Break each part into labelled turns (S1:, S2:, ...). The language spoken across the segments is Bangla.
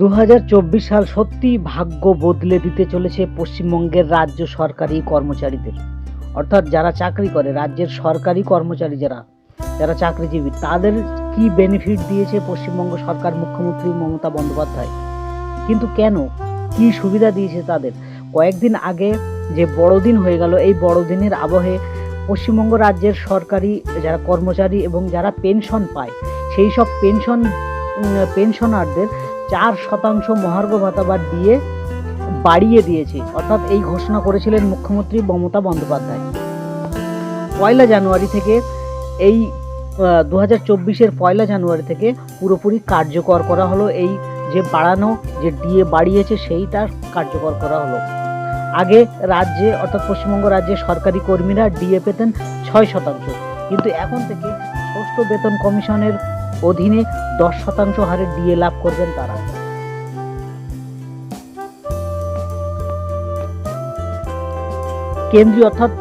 S1: দু হাজার চব্বিশ সাল সত্যি ভাগ্য বদলে দিতে চলেছে পশ্চিমবঙ্গের রাজ্য সরকারি কর্মচারীদের। অর্থাৎ যারা চাকরি করে, রাজ্যের সরকারি কর্মচারী যারা যারা চাকরিজীবী, তাদের কি বেনিফিট দিয়েছে পশ্চিমবঙ্গ সরকার মুখ্যমন্ত্রী মমতা বন্দ্যোপাধ্যায়? কিন্তু কেন? কি সুবিধা দিয়েছে তাদের? কয়েকদিন আগে যে বড়দিন হয়ে গেল, এই বড়দিনের আবহে পশ্চিমবঙ্গ রাজ্যের সরকারি যারা কর্মচারী এবং যারা পেনশন পায়, সেই সব পেনশন পেনশনারদের চার শতাংশ মহার্ঘ ভাতা বাদ দিয়ে বাড়িয়ে দিয়েছে। অর্থাৎ এই ঘোষণা করেছিলেন মুখ্যমন্ত্রী মমতা বন্দ্যোপাধ্যায়। পয়লা জানুয়ারি থেকে এই দু হাজার চব্বিশের পয়লা জানুয়ারি থেকে পুরোপুরি কার্যকর করা হলো। এই যে বাড়ানো, যে ডিএ বাড়িয়েছে, সেইটা কার্যকর করা হলো। আগে রাজ্যে, অর্থাৎ পশ্চিমবঙ্গ রাজ্যে সরকারি কর্মীরা ডিএ পেতেন ছয় শতাংশ। কিন্তু এখন থেকে ষষ্ঠ বেতন কমিশনের অধীনে দশ শতাংশ হারে ডিএ লাভ করবেন তারা। কেন্দ্রীয় অর্থাৎ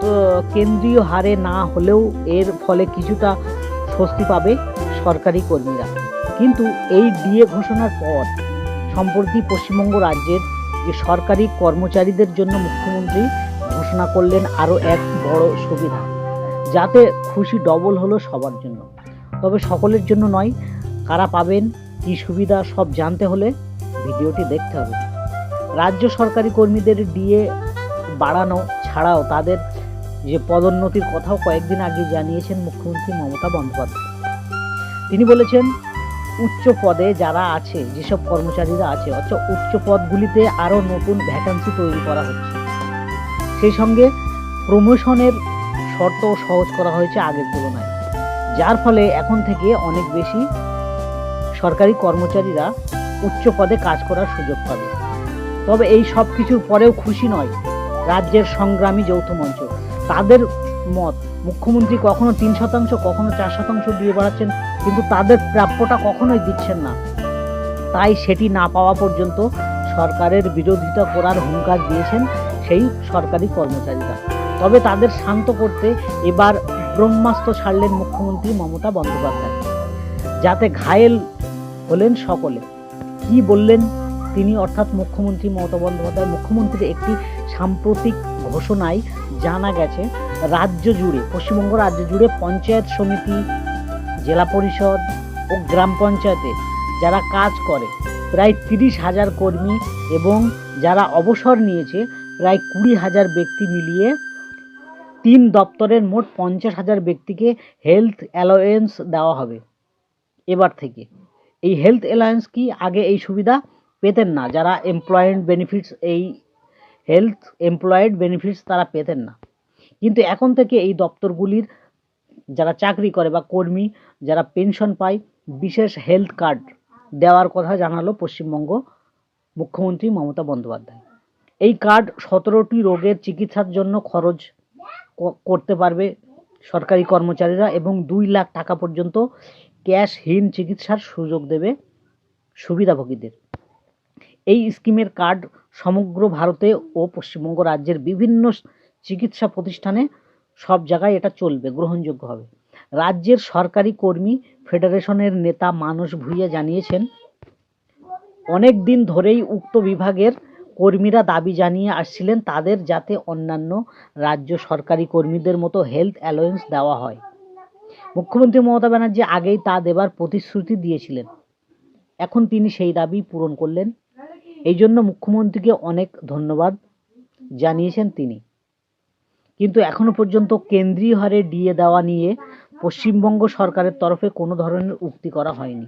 S1: কেন্দ্রীয় হারে না হলেও এর ফলে কিছুটা স্বস্তি পাবে সরকারি কর্মীরা। কিন্তু এই ডিএ ঘোষণার পর সম্প্রতি পশ্চিমবঙ্গ রাজ্যের যে সরকারি কর্মচারীদের জন্য মুখ্যমন্ত্রী ঘোষণা করলেন আরও এক বড় সুবিধা, যাতে খুশি ডবল হলো সবার জন্য। তবে সকলের জন্য নয় কারা পাবেন, কী সুবিধা, সব জানতে হলে ভিডিওটি দেখতে হবে। রাজ্য সরকারি কর্মীদের ডিএ বাড়ানো ছাড়াও তাদের যে পদোন্নতির কথাও কয়েকদিন আগে জানিয়েছেন মুখ্যমন্ত্রী মমতা বন্দ্যোপাধ্যায়। তিনি বলেছেন, উচ্চ পদে যারা আছে, যেসব কর্মচারীরা আছে অর্থাৎ উচ্চ পদগুলিতে আরও নতুন ভ্যাকান্সি তৈরি করা হচ্ছে। সেই সঙ্গে প্রমোশনের শর্ত সহজ করা হয়েছে আগের তুলনায়, যার ফলে এখন থেকে অনেক বেশি সরকারি কর্মচারীরা উচ্চ পদে কাজ করার সুযোগ পাবে। তবে এই সব কিছুর পরেও খুশি নয় রাজ্যের সংগ্রামী যৌথ মঞ্চ। তাদের মত, মুখ্যমন্ত্রী কখনো তিন শতাংশ, কখনো চার শতাংশ দিয়ে বাড়াচ্ছেন, কিন্তু তাদের প্রাপ্যটা কখনোই দিচ্ছেন না। তাই সেটি না পাওয়া পর্যন্ত সরকারের বিরোধিতা করার হুঙ্কার দিয়েছেন সেই সরকারি কর্মচারীরা। তবে তাদের শান্ত করতে এবার ব্রহ্মাস্ত্র ছাড়লেন মুখ্যমন্ত্রী মমতা বন্দ্যোপাধ্যায়। যাতে ঘায়েল হলেন সকলে। কি বললেন? তিনি অর্থাৎ মুখ্যমন্ত্রী মমতা বন্দ্যোপাধ্যায়, মুখ্যমন্ত্রীর একটি সাম্প্রতিক ঘোষণায় জানা গেছে, রাজ্য জুড়ে, পশ্চিমবঙ্গ রাজ্য জুড়ে পঞ্চায়েত সমিতি, জেলা পরিষদ ও গ্রাম পঞ্চায়েতে যারা কাজ করে, প্রায় তিরিশ হাজার কর্মী এবং যারা অবসর নিয়েছে, প্রায় কুড়ি হাজার ব্যক্তি মিলিয়ে তিন দপ্তরের মোট পঞ্চাশ হাজার ব্যক্তিকে হেলথ অ্যালাওয়েন্স দেওয়া হবে। এবার থেকে এই হেলথ অ্যালায়েন্স কি আগে এই সুবিধা পেতেন না? যারা এমপ্লয়েড বেনিফিটস এই হেলথ এমপ্লয়েড বেনিফিটস তারা পেতেন না। কিন্তু এখন থেকে এই দপ্তরগুলির যারা চাকরি করে বা কর্মী, যারা পেনশন পায়, বিশেষ হেলথ কার্ড দেওয়ার কথা জানালো পশ্চিমবঙ্গ মুখ্যমন্ত্রী মমতা বন্দ্যোপাধ্যায়। এই কার্ড সতেরোটি রোগের চিকিৎসার জন্য খরচ করতে পারবে সরকারি কর্মচারীরা এবং দুই লাখ টাকা পর্যন্ত ক্যাশহীন চিকিৎসার সুযোগ দেবে সুবিধাভোগীদের এই স্কিমের কার্ড সমগ্র ভারতে ও পশ্চিমবঙ্গ রাজ্যের বিভিন্ন চিকিৎসা প্রতিষ্ঠানে সব জায়গায় এটা চলবে, গ্রহণযোগ্য হবে। রাজ্যের সরকারি কর্মী ফেডারেশনের নেতা মানস ভূঁইয়া জানিয়েছেন, অনেক দিন ধরেই উক্ত বিভাগের কর্মীরা দাবি জানিয়ে আসছিলেন তাদের যাতে অন্যান্য রাজ্য সরকারি কর্মীদের মতো হেলথ অ্যালায়েন্স দেওয়া হয়। মুখ্যমন্ত্রী মমতা ব্যানার্জি আগেই তা দেবার প্রতিশ্রুতি দিয়েছিলেন। এখন তিনি সেই দাবি পূরণ করলেন। এই জন্য মুখ্যমন্ত্রীকে অনেক ধন্যবাদ জানিয়েছেন তিনি। কিন্তু এখনও পর্যন্ত কেন্দ্রীয় হারে ডিএ দেওয়া নিয়ে পশ্চিমবঙ্গ সরকারের তরফে কোনো ধরনের উক্তি করা হয়নি।